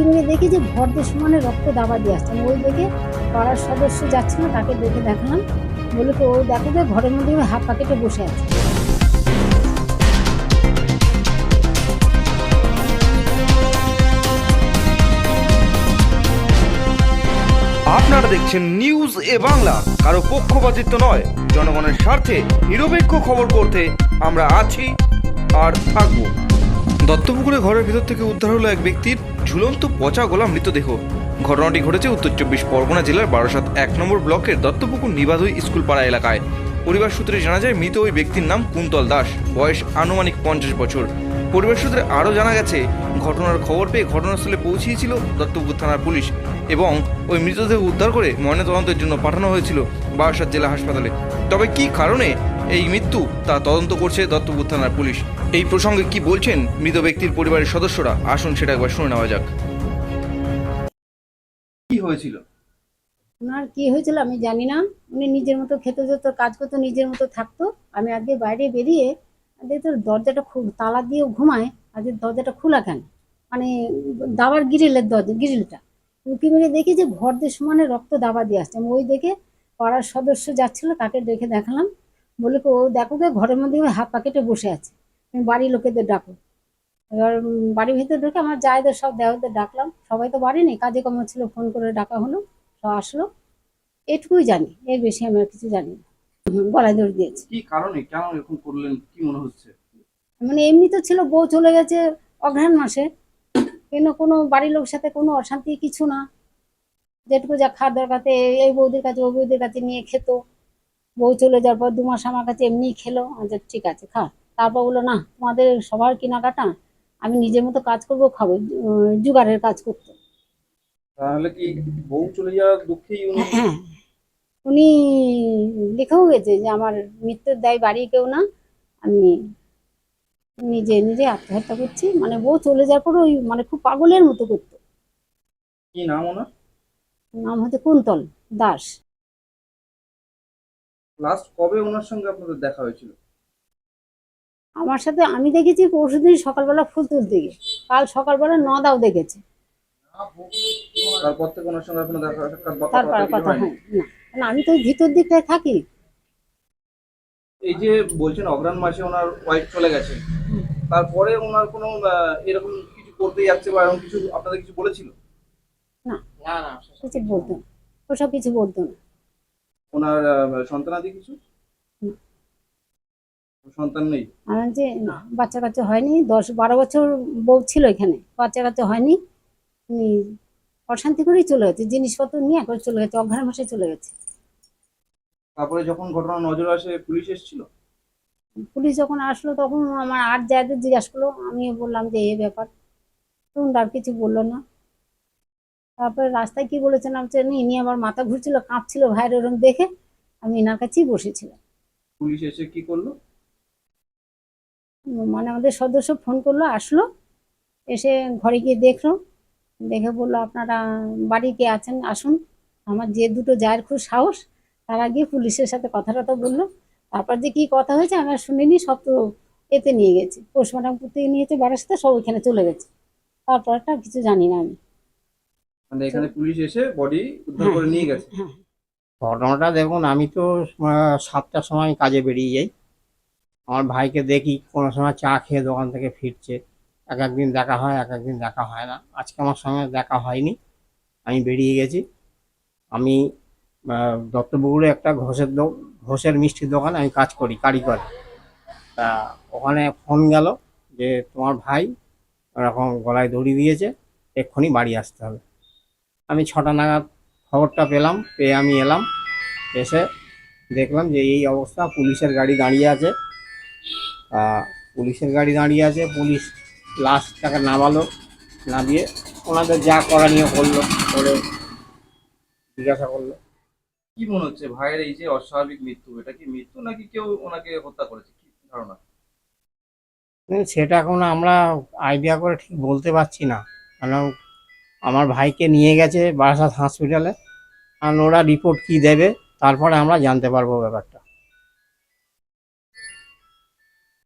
উঁকি দেখি যে ভরদের সমানে রক্ত দাবা দিয়ে আসছে। ওই দেখে পাড়ার সদস্য যাচ্ছে না, তাকে দেখে দেখালাম। বলে তো ও দেখো যে ঘরের মধ্যে হাত হাফ প্যাকেটে বসে আছে। আপনারা দেখছেন নিউজ এ বাংলা। কারও পক্ষপাতিত্ব নয়, জনগণের স্বার্থে নিরপেক্ষ খবর করতে আমরা আছি আর থাকব। দত্তপুকুরে ঘরের ভিতর থেকে উদ্ধার হলো এক ব্যক্তির ঝুলন্ত পচা গোলা মৃতদেহ। ঘটনাটি ঘটেছে উত্তর চব্বিশ পরগনা জেলার বারাসাত এক নম্বর ব্লকের দত্তপুকুর নিবাধই স্কুল পাড়া এলাকায়। পরিবার সূত্রে জানা যায়, মৃত ওই ব্যক্তির নাম কুন্তল দাস। বয়স আনুমানিক পঞ্চাশ বছর। পরিবার সূত্রে আরও জানা গেছে ঘটনার খবর পেয়ে ঘটনাস্থলে পৌঁছিয়েছিল দত্তপুকুর থানার পুলিশ এবং ওই মৃতদেহ উদ্ধার করে ময়নাতদন্তের জন্য পাঠানো হয়েছিল বারাসাত জেলা হাসপাতালে। তবে কি কারণে এই মৃত্যু তা তদন্ত করছে দত্তপুর থানার পুলিশ? এই প্রসঙ্গে কি বলছেন মৃত ব্যক্তির পরিবারের সদস্যরা? আসুন সেটা একবার শুনে নেওয়া যাক। কি হয়েছিল? ওনার কি হয়েছিল আমি জানি না। উনি নিজের মতো খেতে যেত কাজ করতো নিজের মতো থাকতো। আমি আজকে বাইরে বেরিয়ে দেখতো দরজাটা খুব তালা দিয়ে ঘুমায়, আর যে দরজাটা খোলা কেন? মানে দাবার গ্রিলের দরজা গ্রিলটা। উঁকি মেরে দেখি যে ঘর দিয়ে সমানে রক্ত দাবা দিয়ে আসছে। আমি ওই দেখে পাড়ার সদস্য যাচ্ছিল, তাকে দেখে দেখালাম। বলে ও দেখো গে, ঘরের মধ্যে ওই হাফ প্যাকেটে বসে আছে। তুমি বাড়ির লোকেদের ডাকো। এবার বাড়ির ভিতরে ঢুকে আমার জায়দের সব দেওয়াদের ডাকলাম। সবাই তো বাড়ি নেই, কাজে কর্ম ছিল, ফোন করে ডাকা হলো, সব আসলো। এটুকুই জানি, এর বেশি আমি আর কিছু জানি না। গলায় দড়ি দিয়েছে। কি কারণে? কেন এরকম করলেন? কি মনে হচ্ছে? মানে এমনি তো ছিল বউ চলে গেছে অঘ্রাণ মাসে। কেন কোনো বাড়ির লোক সাথে কোনো অশান্তি কিছু না। যেটুকু যা খাওয়ার দরকার এই বৌদির কাছে ওই বৌদির কাছে নিয়ে খেত। বউ চলে যাওয়ার পর দু মাস আমার কাছে এমনি খেলো। আচ্ছা ঠিক আছে খা। তারপর বলল না তোমাদের সবার কেনাকাটা আমি নিজের মতো কাজ করব খাব জুগারের কাজ করতো। তাহলে কি বউ চলে যাওয়ার দুঃখেই হ্যাঁ উনি লিখেও গেছে যে আমার মৃত্যুর দায় বাড়ি কেউ না। আমি নিজে নিজে আত্মহত্যা করছি। মানে বউ চলে যাওয়ার পর ওই মানে খুব পাগলের মতো করতো। কি নাম ওনার? নাম হচ্ছে কুন্তল দাস। লাস্ট কবে ওনার সঙ্গে আপনাদের দেখা হয়েছিল? আমার সাথে আমি দেখেছি পরশুদিন সকালবেলা ফুল তুলতে গিয়ে। কাল সকালবেলা নদাও দেখেছে। তারপর থেকে ওনার সঙ্গে আপনার দেখা সাক্ষাৎ তারপর কথা হয় না। না আমি তো ওই ভিতর দিকটায় থাকি। এই যে বলছেন অগ্রাণ মাসে ওনার ওয়াইফ চলে গেছে। তারপরে ওনার কোনো আহ, এরকম কিছু করতে যাচ্ছে বা এরকম কিছু আপনাদের কিছু বলেছিল? না। না না কিছু বলতো না। ওসব কিছু বলতো না। ওনার আহ, সন্তানাদি কিছু? হুম। সন্তান নেই? আমার যে না বাচ্চা কাচ্চা হয়নি। দশ বারো বছর বউ ছিল এখানে। বাচ্চা কাচ্চা হয়নি। উনি অশান্তি করেই চলে গেছে। জিনিসপত্র নিয়ে একবার চলে গেছে। অঘ্রাণ মাসে চলে গেছে। তারপরে যখন ঘটনা নজরে আসে পুলিশ এসেছিল? পুলিশ যখন আসলো তখন আমার আর যাদের জিজ্ঞাসা করল আমি বললাম যে এই ব্যাপার। তখন আর কিছু বলল না। তারপরে রাস্তায় কি বলেছেন আমি জানি ইনি আমার মাথা ঘুরছিল কাঁপছিল ভাইয়ের ওরম দেখে আমি এনার কাছেই বসেছিলাম। পুলিশ এসে কি করল? মানে আমাদের সদস্য ফোন করল আসলো এসে ঘরে গিয়ে দেখল। দেখে বলল আপনারা বাড়ি কে আছেন? আসুন। আমার যে দুটো যায়ের খুব সাহস তারা গিয়ে পুলিশের সাথে কথা টথা বলল। তারপর যে কি কথা হয়েছে আমি আর শুনিনি সব তো এতে নিয়ে গেছে। পোস্টমর্টম করতে নিয়েছে বাড়ির সাথে সব ওইখানে চলে গেছে। তারপরটা কিছু জানি না আমি। মানে এখানে পুলিশ এসে বডি উদ্ধার করে নিয়ে গেছে? হ্যাঁ। ঘটনাটা দেখুন আমি তো সাতটার সময় কাজে বেরিয়ে যাই। আমার ভাইকে দেখি কোনো সময় চা খেয়ে দোকান থেকে ফিরছে। এক একদিন দেখা হয় এক একদিন দেখা হয় না। আজকে আমার সঙ্গে দেখা হয়নি। আমি বেরিয়ে গেছি। আমি দত্তপুকুরে একটা ঘোষের ঘোষের মিষ্টির দোকানে, আমি কাজ করি, কারিগর। তা ওখানে ফোন গেল যে তোমার ভাই ওরকম গলায় দড়ি দিয়েছে, এক্ষুনি বাড়ি আসতে হবে। আমি ছটা নাগাদ খবরটা পেলাম, পেয়ে আমি এলাম, এসে দেখলাম যে এই অবস্থা, পুলিশের গাড়ি দাঁড়িয়ে আছে। পুলিশের গাড়ি দাঁড়িয়ে আছে, পুলিশ লাশটাকে নামালো, নামিয়ে ওনাদের যা করণীয় করল, করে জিজ্ঞাসা করল। কি মনে হচ্ছে? ভাইয়ের এই যে অস্বাভাবিক মৃত্যু, এটা কি মৃত্যু নাকি কেউ ওনাকে হত্যা করেছে? কি ধারণা? কিন্তু সেটা এখন আমরা আইডিয়া করে ঠিক বলতে পারছি না। কারণ আমার ভাইকে নিয়ে গেছে বারাসাত হসপিটালে আর ওরা রিপোর্ট কি দেবে, তারপরে আমরা জানতে পারব ব্যাপারটা।